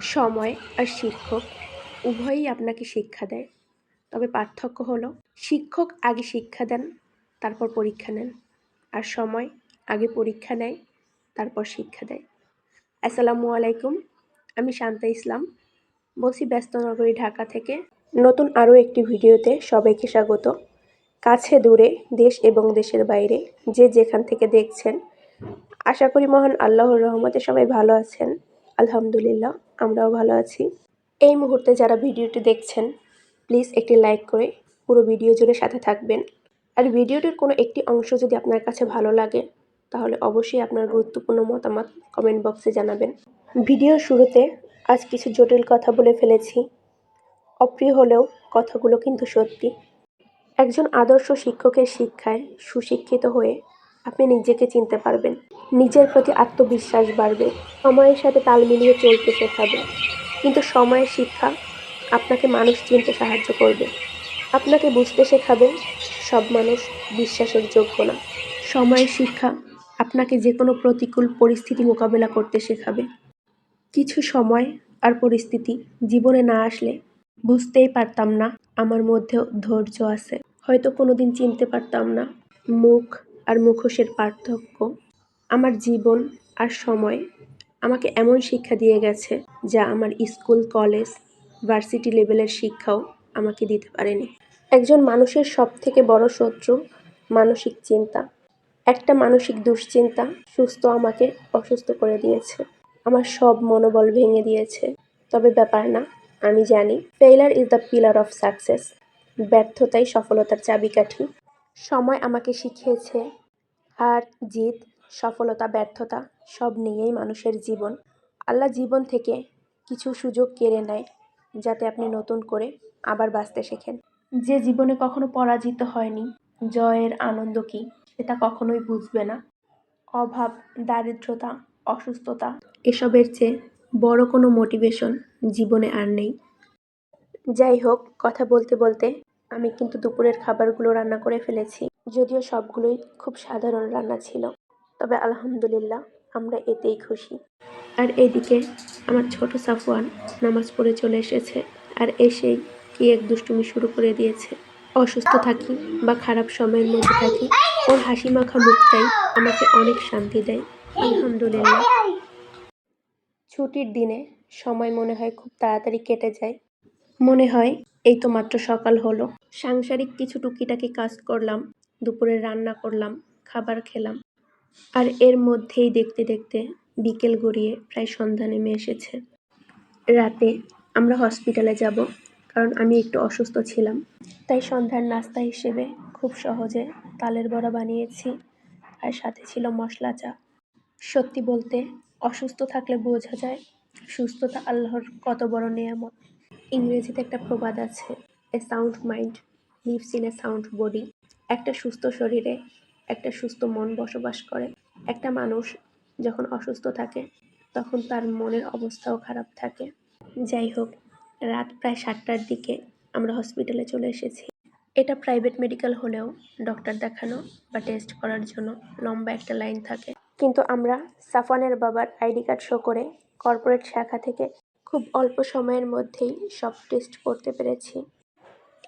সময় আর শিক্ষক উভয়ই আপনাকে শিক্ষা দেয়। তবে পার্থক্য হলো, শিক্ষক আগে শিক্ষা দেন, তারপর পরীক্ষা নেন। আর সময় আগে পরীক্ষা নেয়, তারপর শিক্ষা দেয়। আসসালামু আলাইকুম, আমি শান্তা ইসলাম। বলছি ব্যস্ত নগরী ঢাকা থেকে। নতুন আরও একটি ভিডিওতে সবাইকে স্বাগত। কাছে দূরে, দেশ এবং দেশের বাইরে, যে যেখান থেকে দেখছেন, আশা করি মহান আল্লাহর রহমতে সবাই ভালো আছেন। আলহামদুলিল্লাহ, আমরাও ভালো আছি। এই মুহূর্তে যারা ভিডিওটি দেখছেন, প্লিজ একটি লাইক করে পুরো ভিডিও জুড়ে সাথে থাকবেন। আর ভিডিওটির কোনো একটি অংশ যদি আপনার কাছে ভালো লাগে, তাহলে অবশ্যই আপনার গুরুত্বপূর্ণ মতামত কমেন্ট বক্সে জানাবেন। ভিডিওর শুরুতে আজ কিছু জটিল কথা বলে ফেলেছি। অপ্রিয় হলেও কথাগুলো কিন্তু সত্যি। একজন আদর্শ শিক্ষকের শিক্ষায় সুশিক্ষিত হয়ে আপনি নিজেকে চিনতে পারবেন। নিজের প্রতি আত্মবিশ্বাস বাড়বে। সময়ের সাথে তাল মিলিয়ে চলতে শেখাবে। কিন্তু সময়ের শিক্ষা আপনাকে মানুষ চিনতে সাহায্য করবে। আপনাকে বুঝতে শেখাবে, সব মানুষ বিশ্বাসের যোগ্য না। সময়ের শিক্ষা আপনাকে যে কোনো প্রতিকূল পরিস্থিতি মোকাবেলা করতে শেখাবে। কিছু সময় আর পরিস্থিতি জীবনে না আসলে বুঝতেই পারতাম না, আমার মধ্যেও ধৈর্য আছে। হয়তো কোনোদিন চিনতে পারতাম না। মুখ আর মুখোশের পার্থক্য। আমার জীবন আর সময় আমাকে এমন শিক্ষা দিয়ে গেছে যা আমার স্কুল, কলেজ, ভার্সিটি লেভেলের শিক্ষাও আমাকে দিতে পারেনি। একজন মানুষের সব থেকে বড় শত্রু মানসিক চিন্তা। একটা মানসিক দুশ্চিন্তা সুস্থ আমাকে অসুস্থ করে দিয়েছে। আমার সব মনোবল ভেঙে দিয়েছে। তবে ব্যাপার না, আমি জানি failure is the pillar of success ব্যর্থতাই সফলতার চাবিকাঠি। সময় আমাকে শিখিয়েছে আর জিত, সফলতা, ব্যর্থতা সব নিয়েই মানুষের জীবন। আল্লাহ জীবন থেকে কিছু সুযোগ কেড়ে নেয় যাতে আপনি নতুন করে আবার বাঁচতে শেখেন। যে জীবনে কখনো পরাজিত হয়নি, জয়ের আনন্দ কী, সেটা কখনোই বুঝবে না। অভাব, দারিদ্রতা, অসুস্থতা, এসবের চেয়ে বড় কোনো মোটিভেশন জীবনে আর নেই। যাই হোক, কথা বলতে বলতে আমি কিন্তু দুপুরের খাবারগুলো রান্না করে ফেলেছি। যদিও সবগুলোই খুব সাধারণ রান্না ছিল। তবে আলহামদুলিল্লাহ, আমরা এতেই খুশি। আর এদিকে আমার ছোট সাফওয়ান নামাজ পড়ে চলে এসেছে আর এসেই কি এক দুষ্টুমি শুরু করে দিয়েছে। অসুস্থ থাকি বা খারাপ সময়ের মধ্যে থাকি, ওর হাসি মাখা মুখটাই আমাকে অনেক শান্তি দেয়। আলহামদুলিল্লাহ। ছুটির দিনে সময় মনে হয় খুব তাড়াতাড়ি কেটে যায়। মনে হয় এই তো মাত্র সকাল হলো। সাংসারিক কিছু টুকিটাকি কাজ করলাম। দুপুরে রান্না করলাম, খাবার খেলাম। আর এর মধ্যেই দেখতে দেখতে বিকেল গড়িয়ে প্রায় সন্ধ্যা নেমে এসেছে। রাতে আমরা হসপিটালে যাব, কারণ আমি একটু অসুস্থ ছিলাম। তাই সন্ধ্যার নাস্তা হিসেবে খুব সহজে তালের বড়া বানিয়েছি, আর সাথে ছিল মশলা চা। সত্যি বলতে, অসুস্থ থাকলে বোঝা যায় সুস্থতা আল্লাহর কত বড় নেয়ামত। ইংরেজিতে একটা প্রবাদ আছে a sound mind lives in a sound body একটা সুস্থ শরীরে, একটা সুস্থ মন বসবাস করে। একটা মানুষ যখন অসুস্থ থাকে, তখন তার মনের অবস্থাও খারাপ থাকে। যাই হোক, রাত প্রায় সাতটার দিকে আমরা হসপিটালে চলে এসেছি। এটা প্রাইভেট মেডিকেল হলেও ডক্টর দেখানো বা টেস্ট করার জন্য লম্বা একটা লাইন থাকে। কিন্তু আমরা সাফানের বাবার আইডি কার্ড শো করে কর্পোরেট শাখা থেকে খুব অল্প সময়ের মধ্যেই সব টেস্ট করতে পেরেছি।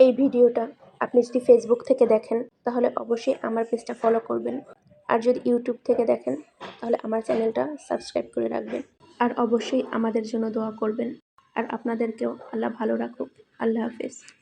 এই ভিডিওটা আপনি যদি ফেসবুক থেকে দেখেন, তাহলে অবশ্যই আমার পেজটা ফলো করবেন। আর যদি ইউটিউব থেকে দেখেন, তাহলে আমার চ্যানেলটা সাবস্ক্রাইব করে রাখবেন। আর অবশ্যই আমাদের জন্য দোয়া করবেন। আর আপনাদেরকেও আল্লাহ ভালো রাখুক। আল্লাহ হাফেজ।